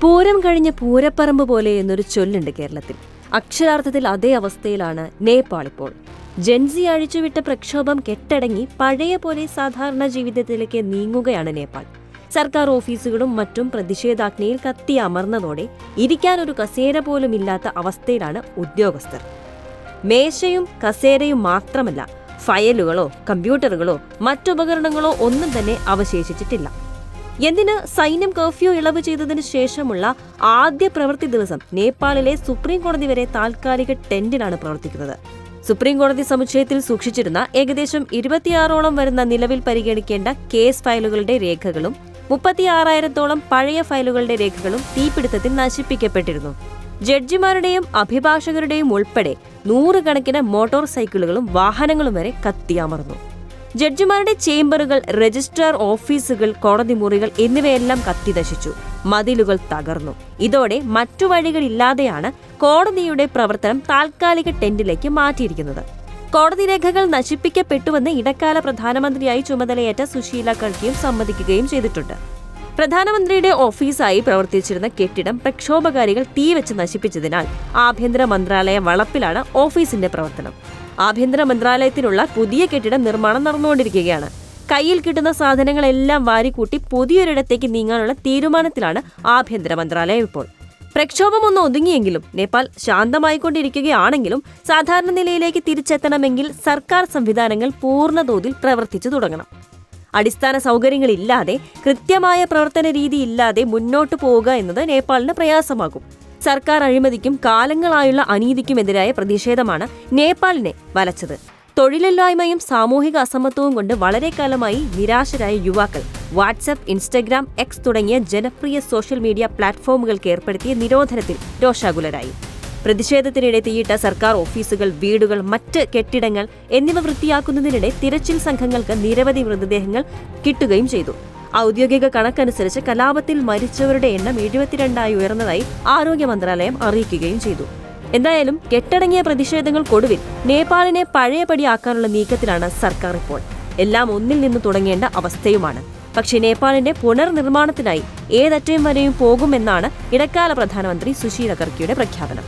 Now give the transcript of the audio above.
പൂരം കഴിഞ്ഞ പൂരപ്പറമ്പ് പോലെ എന്നൊരു ചൊല്ലുണ്ട് കേരളത്തിൽ. അക്ഷരാർത്ഥത്തിൽ അതേ അവസ്ഥയിലാണ് നേപ്പാൾ ഇപ്പോൾ. ജൻസി അഴിച്ചുവിട്ട പ്രക്ഷോഭം കെട്ടടങ്ങി പഴയ പോലെ സാധാരണ ജീവിതത്തിലേക്ക് നീങ്ങുകയാണ് നേപ്പാൾ. സർക്കാർ ഓഫീസുകളും മറ്റും പ്രതിഷേധാഗ്നിയിൽ കത്തി അമർന്നതോടെ ഇരിക്കാൻ ഒരു കസേര പോലും ഇല്ലാത്ത അവസ്ഥയിലാണ് ഉദ്യോഗസ്ഥർ. മേശയും കസേരയും മാത്രമല്ല ഫയലുകളോ കമ്പ്യൂട്ടറുകളോ മറ്റുപകരണങ്ങളോ ഒന്നും തന്നെ അവശേഷിച്ചിട്ടില്ല. എന്തിന് സൈന്യം കർഫ്യൂ ഇളവ് ചെയ്തതിനു ശേഷമുള്ള ആദ്യ പ്രവൃത്തി ദിവസം നേപ്പാളിലെ സുപ്രീം കോടതി വരെ താൽക്കാലിക ടെന്റിലാണ് പ്രവർത്തിക്കുന്നത്. സുപ്രീം കോടതി സമുച്ചയത്തിൽ സൂക്ഷിച്ചിരുന്ന ഏകദേശം ഇരുപത്തിയാറോളം വരുന്ന നിലവിൽ പരിഗണിക്കേണ്ട കേസ് ഫയലുകളുടെ രേഖകളും മുപ്പത്തിയാറായിരത്തോളം പഴയ ഫയലുകളുടെ രേഖകളും തീപിടുത്തത്തിൽ നശിപ്പിക്കപ്പെട്ടിരുന്നു. ജഡ്ജിമാരുടെയും അഭിഭാഷകരുടെയും ഉൾപ്പെടെ നൂറുകണക്കിന് മോട്ടോർ സൈക്കിളുകളും വാഹനങ്ങളും വരെ കത്തിയമർന്നു. ജഡ്ജിമാരുടെ ചേംബറുകൾ രജിസ്ട്രാർ ഓഫീസുകൾ കോടതി മുറികൾ എന്നിവയെല്ലാം കത്തിദശിച്ചു മതിലുകൾ തകർന്നു. ഇതോടെ മറ്റു വഴികളില്ലാതെയാണ് കോടതിയുടെ പ്രവർത്തനം താൽക്കാലിക ടെന്റിലേക്ക് മാറ്റിയിരിക്കുന്നത്. കോടതി രേഖകൾ നശിപ്പിക്കപ്പെട്ടുവെന്ന് ഇടക്കാല പ്രധാനമന്ത്രിയായി ചുമതലയേറ്റ സുശീല കൾക്കിയും സമ്മതിക്കുകയും ചെയ്തിട്ടുണ്ട്. പ്രധാനമന്ത്രിയുടെ ഓഫീസായി പ്രവർത്തിച്ചിരുന്ന കെട്ടിടം പ്രക്ഷോഭകാരികൾ തീവെച്ച് നശിപ്പിച്ചതിനാൽ ആഭ്യന്തര മന്ത്രാലയ വളപ്പിലാണ് ഓഫീസിന്റെ പ്രവർത്തനം. ആഭ്യന്തര മന്ത്രാലയത്തിനുള്ള പുതിയ കെട്ടിടം നിർമ്മാണം നടന്നുകൊണ്ടിരിക്കുകയാണ്. കയ്യിൽ കിട്ടുന്ന സാധനങ്ങളെല്ലാം വാരിക്കൂട്ടി പുതിയൊരിടത്തേക്ക് നീങ്ങാനുള്ള തീരുമാനത്തിലാണ് ആഭ്യന്തര മന്ത്രാലയം ഇപ്പോൾ. പ്രക്ഷോഭം ഒന്ന് ഒതുങ്ങിയെങ്കിലും നേപ്പാൾ ശാന്തമായിക്കൊണ്ടിരിക്കുകയാണെങ്കിലും സാധാരണ നിലയിലേക്ക് തിരിച്ചെത്തണമെങ്കിൽ സർക്കാർ സംവിധാനങ്ങൾ പൂർണതോതിൽ പ്രവർത്തിച്ചു തുടങ്ങണം. അടിസ്ഥാന സൗകര്യങ്ങളില്ലാതെ കൃത്യമായ പ്രവർത്തന രീതി ഇല്ലാതെ മുന്നോട്ടു പോവുക എന്നത് നേപ്പാളിന് പ്രയാസമാകും. സർക്കാർ അഴിമതിക്കും കാലങ്ങളായുള്ള അനീതിക്കുമെതിരായ പ്രതിഷേധമാണ് നേപ്പാളിനെ വലച്ചത്. തൊഴിലില്ലായ്മയും സാമൂഹിക അസമത്വവും കൊണ്ട് വളരെ കാലമായി നിരാശരായ യുവാക്കൾ വാട്സപ്പ് ഇൻസ്റ്റഗ്രാം എക്സ് തുടങ്ങിയ ജനപ്രിയ സോഷ്യൽ മീഡിയ പ്ലാറ്റ്ഫോമുകൾക്ക് ഏർപ്പെടുത്തിയ നിരോധനത്തിൽ രോഷാകുലരായി. പ്രതിഷേധത്തിനിടെ തീയിട്ട സർക്കാർ ഓഫീസുകൾ വീടുകൾ മറ്റ് കെട്ടിടങ്ങൾ എന്നിവ വൃത്തിയാക്കുന്നതിനിടെ തിരച്ചിൽ സംഘങ്ങൾക്ക് നിരവധി മൃതദേഹങ്ങൾ കിട്ടുകയും ചെയ്തു. ഔദ്യോഗിക കണക്കനുസരിച്ച് കലാപത്തിൽ മരിച്ചവരുടെ എണ്ണം എഴുപത്തിരണ്ടായി ഉയർന്നതായി ആരോഗ്യ മന്ത്രാലയം അറിയിക്കുകയും ചെയ്തു. എന്തായാലും കെട്ടടങ്ങിയ പ്രതിഷേധങ്ങൾക്കൊടുവിൽ നേപ്പാളിനെ പഴയപടിയാക്കാനുള്ള നീക്കത്തിലാണ് സർക്കാർ ഇപ്പോൾ. എല്ലാം ഒന്നിൽ നിന്ന് തുടങ്ങേണ്ട അവസ്ഥയുമാണ്. പക്ഷേ നേപ്പാളിന്റെ പുനർനിർമ്മാണത്തിനായി ഏതറ്റം വരെയും പോകുമെന്നാണ് ഇടക്കാല പ്രധാനമന്ത്രി സുശീല കർക്കിയുടെ പ്രഖ്യാപനം.